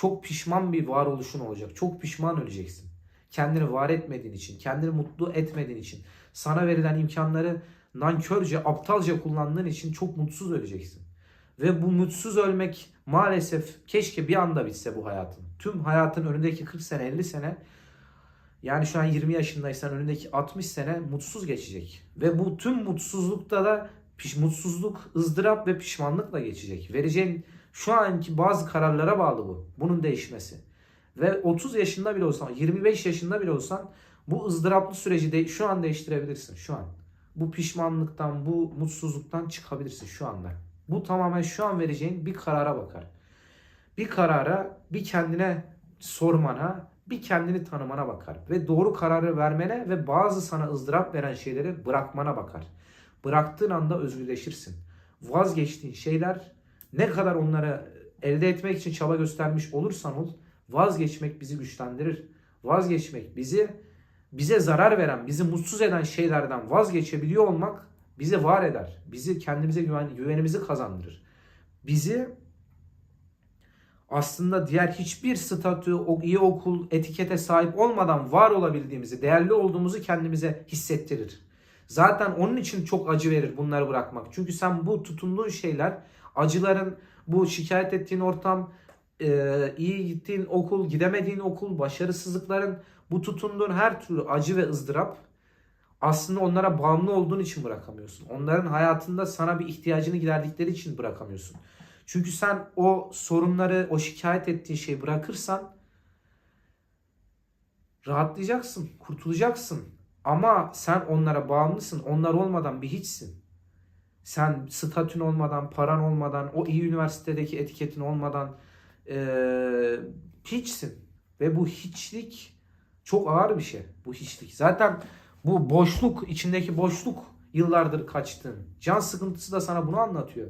çok pişman bir varoluşun olacak. Çok pişman öleceksin. Kendini var etmediğin için, kendini mutlu etmediğin için, sana verilen imkanları nankörce, aptalca kullandığın için çok mutsuz öleceksin. Ve bu mutsuz ölmek maalesef keşke bir anda bitse bu hayatın. Tüm hayatın önündeki 40 sene, 50 sene yani şu an 20 yaşındaysan önündeki 60 sene mutsuz geçecek. Ve bu tüm mutsuzlukta da piş, mutsuzluk, ızdırap ve pişmanlıkla geçecek. Vereceğin şu anki bazı kararlara bağlı bu. Bunun değişmesi. Ve 30 yaşında bile olsan, 25 yaşında bile olsan bu ızdıraplı süreci de şu an değiştirebilirsin. Şu an. Bu pişmanlıktan, bu mutsuzluktan çıkabilirsin şu anda. Bu tamamen şu an vereceğin bir karara bakar. Bir karara, bir kendine sormana, bir kendini tanımana bakar. Ve doğru kararı vermene ve bazı sana ızdırap veren şeyleri bırakmana bakar. Bıraktığın anda özgürleşirsin. Vazgeçtiğin şeyler ne kadar onları elde etmek için çaba göstermiş olursan ol, vazgeçmek bizi güçlendirir. Vazgeçmek bizi bize zarar veren, bizi mutsuz eden şeylerden vazgeçebiliyor olmak bizi var eder. Bizi kendimize güven, güvenimizi kazandırır. Bizi aslında diğer hiçbir statü, iyi okul, etikete sahip olmadan var olabildiğimizi, değerli olduğumuzu kendimize hissettirir. Zaten onun için çok acı verir bunları bırakmak. Çünkü sen bu tutunduğun şeyler, acıların, bu şikayet ettiğin ortam, e, iyi gittiğin okul, gidemediğin okul, başarısızlıkların, bu tutunduğun her türlü acı ve ızdırap aslında onlara bağımlı olduğun için bırakamıyorsun. Onların hayatında sana bir ihtiyacını giderdikleri için bırakamıyorsun. Çünkü sen o sorunları, o şikayet ettiğin şeyi bırakırsan rahatlayacaksın, kurtulacaksın. Ama sen onlara bağımlısın. Onlar olmadan bir hiçsin. Sen statün olmadan, paran olmadan, o iyi üniversitedeki etiketin olmadan eee, hiçsin. Ve bu hiçlik çok ağır bir şey. Bu hiçlik. Zaten bu boşluk, içindeki boşluk yıllardır kaçtın. Can sıkıntısı da sana bunu anlatıyor.